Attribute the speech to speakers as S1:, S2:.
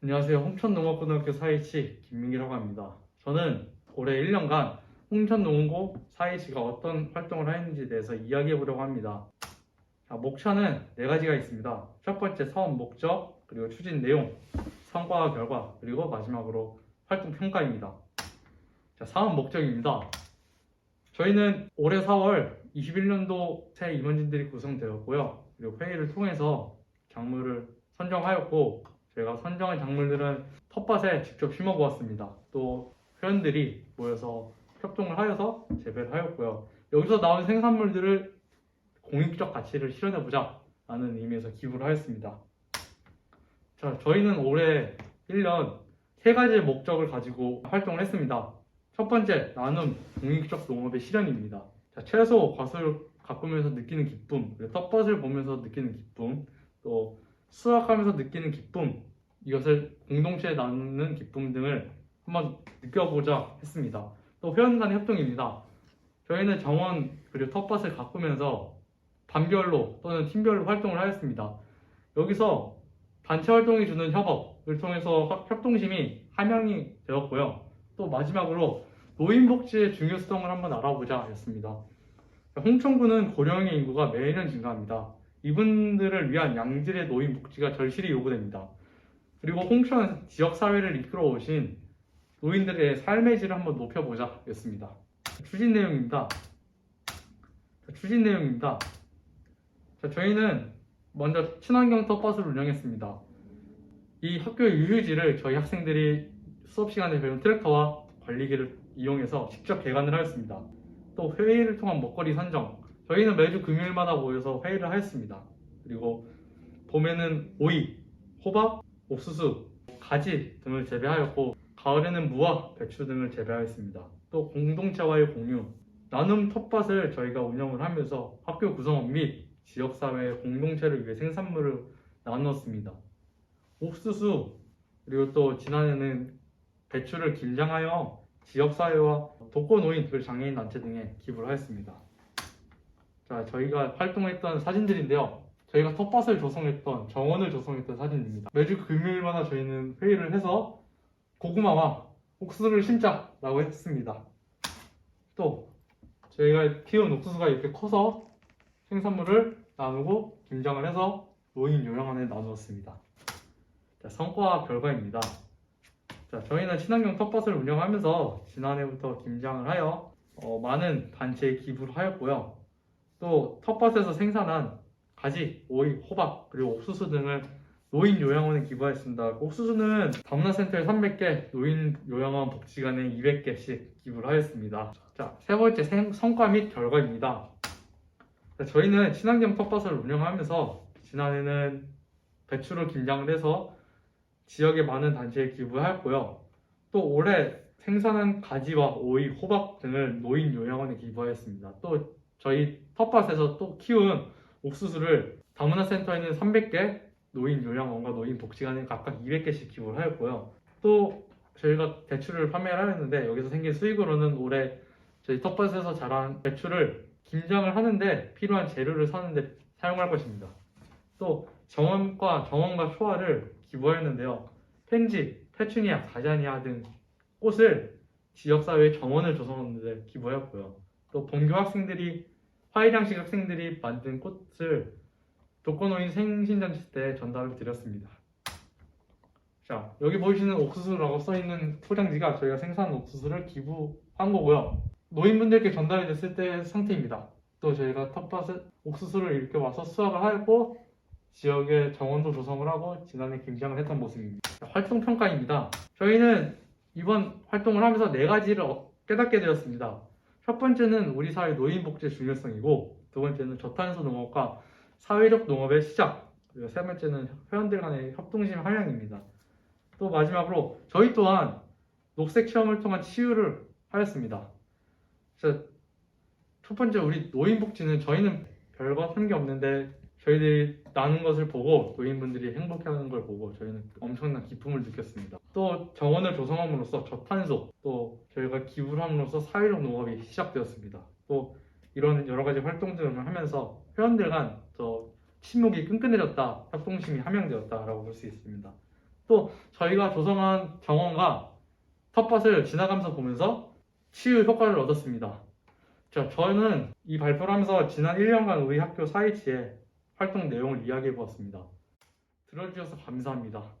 S1: 안녕하세요. 홍천농업고등학교 사이치 김민기라고 합니다. 저는 올해 1년간 홍천농고 사이치가 어떤 활동을 하는지에 대해서 이야기해 보려고 합니다. 자, 목차는 네 가지가 있습니다. 첫 번째 사업 목적, 그리고 추진 내용, 성과와 결과, 그리고 마지막으로 활동 평가입니다. 자, 사업 목적입니다. 저희는 올해 4월 21년도 새 임원진들이 구성되었고요. 그리고 회의를 통해서 작물을 선정하였고 제가 선정한 작물들은 텃밭에 직접 심어보았습니다. 또 회원들이 모여서 협동을 하여서 재배를 하였고요. 여기서 나온 생산물들을 공익적 가치를 실현해보자 라는 의미에서 기부를 하였습니다. 자, 저희는 올해 1년 세 가지의 목적을 가지고 활동을 했습니다. 첫 번째, 나눔 공익적 농업의 실현입니다. 자, 채소, 과수를 가꾸면서 느끼는 기쁨, 텃밭을 보면서 느끼는 기쁨, 또 수확하면서 느끼는 기쁨, 이것을 공동체에 나누는 기쁨 등을 한번 느껴보자 했습니다. 또 회원 간 협동입니다. 저희는 정원 그리고 텃밭을 가꾸면서 반별로 또는 팀별로 활동을 하였습니다. 여기서 단체 활동이 주는 협업을 통해서 협- 협동심이 함양이 되었고요. 또 마지막으로 노인복지의 중요성을 한번 알아보자 했습니다. 홍천구는 고령의 인구가 매년 증가합니다. 이분들을 위한 양질의 노인 복지가 절실히 요구됩니다. 그리고 홍천 지역사회를 이끌어 오신 노인들의 삶의 질을 한번 높여보자 였습니다. 추진 내용입니다. 자, 추진 내용입니다. 자, 저희는 먼저 친환경 텃밭을 운영했습니다. 이 학교의 유휴지를 저희 학생들이 수업 시간에 배운 트랙터와 관리기를 이용해서 직접 개간을 하였습니다. 또 회의를 통한 먹거리 선정. 저희는 매주 금요일마다 모여서 회의를 하였습니다. 그리고 봄에는 오이, 호박, 옥수수, 가지 등을 재배하였고 가을에는 무와 배추 등을 재배하였습니다. 또 공동체와의 공유, 나눔 텃밭을 저희가 운영을 하면서 학교 구성원 및 지역사회의 공동체를 위해 생산물을 나누었습니다. 옥수수 그리고 또 지난해는 배추를 김장하여 지역사회와 독거노인 그리고 장애인 단체 등에 기부를 하였습니다. 자, 저희가 활동했던 사진들인데요. 저희가 텃밭을 조성했던 정원을 조성했던 사진입니다. 매주 금요일마다 저희는 회의를 해서 고구마와 옥수수를 심자라고 했습니다. 또 저희가 키운 옥수수가 이렇게 커서 생산물을 나누고 김장을 해서 노인 요양원에 나누었습니다. 자, 성과와 결과입니다. 자, 저희는 친환경 텃밭을 운영하면서 지난해부터 김장을 하여 어, 많은 단체에 기부를 하였고요. 또 텃밭에서 생산한 가지, 오이, 호박, 그리고 옥수수 등을 노인 요양원에 기부하였습니다. 옥수수는 다문화센터에 300개, 노인 요양원 복지관에 200개씩 기부를 하였습니다. 자, 세 번째 생- 성과 및 결과입니다. 자, 저희는 친환경 텃밭을 운영하면서 지난해는 배추를 김장을 해서 지역의 많은 단체에 기부하였고요. 또 올해 생산한 가지와 오이, 호박 등을 노인 요양원에 기부하였습니다. 또 저희 텃밭에서 또 키운 옥수수를 다문화 센터에는 300개, 노인 요양원과 노인 복지관에 각각 200개씩 기부를 하였고요. 또 저희가 배추를 판매를 하였는데 여기서 생긴 수익으로는 올해 저희 텃밭에서 자란 배추를 김장을 하는데 필요한 재료를 사는데 사용할 것입니다. 또 정원과 정원과 초화를 기부하였는데요. 펜지, 페추니아, 가자니아 등 꽃을 지역사회 정원을 조성하는 데 기부하였고요. 또 본교 학생들이 화이량식 학생들이 만든 꽃을 독거노인 생신잔치 때 전달을 드렸습니다. 자 여기 보이시는 옥수수라고 써있는 포장지가 저희가 생산한 옥수수를 기부한 거고요. 노인분들께 전달이 됐을 때 상태입니다. 또 저희가 텃밭에 옥수수를 이렇게 와서 수확을 하였고 지역의 정원도 조성을 하고 지난해 김장을 했던 모습입니다. 활동 평가입니다. 저희는 이번 활동을 하면서 네 가지를 어- 깨닫게 되었습니다. 첫 번째는 우리 사회 노인 복지의 중요성이고 두 번째는 저탄소 농업과 사회적 농업의 시작 그리고 세 번째는 회원들 간의 협동심 함양입니다. 또 마지막으로 저희 또한 녹색 체험을 통한 치유를 하였습니다. 자, 첫 번째 우리 노인 복지는 저희는 별거 한 게 없는데 저희들이 나는 것을 보고 노인분들이 행복해하는 걸 보고 저희는 엄청난 기쁨을 느꼈습니다. 또 정원을 조성함으로써 저탄소 또 저희가 기부를 함으로써 사회적 농업이 시작되었습니다. 또 이런 여러 가지 활동들을 하면서 회원들 간 저 침묵이 끈끈해졌다, 협동심이 함양되었다라고 볼 수 있습니다. 또 저희가 조성한 정원과 텃밭을 지나가면서 보면서 치유 효과를 얻었습니다. 자, 저는 이 발표를 하면서 지난 1년간 우리 학교 사이치에 활동 내용을 이야기해 보았습니다. 들어주셔서 감사합니다.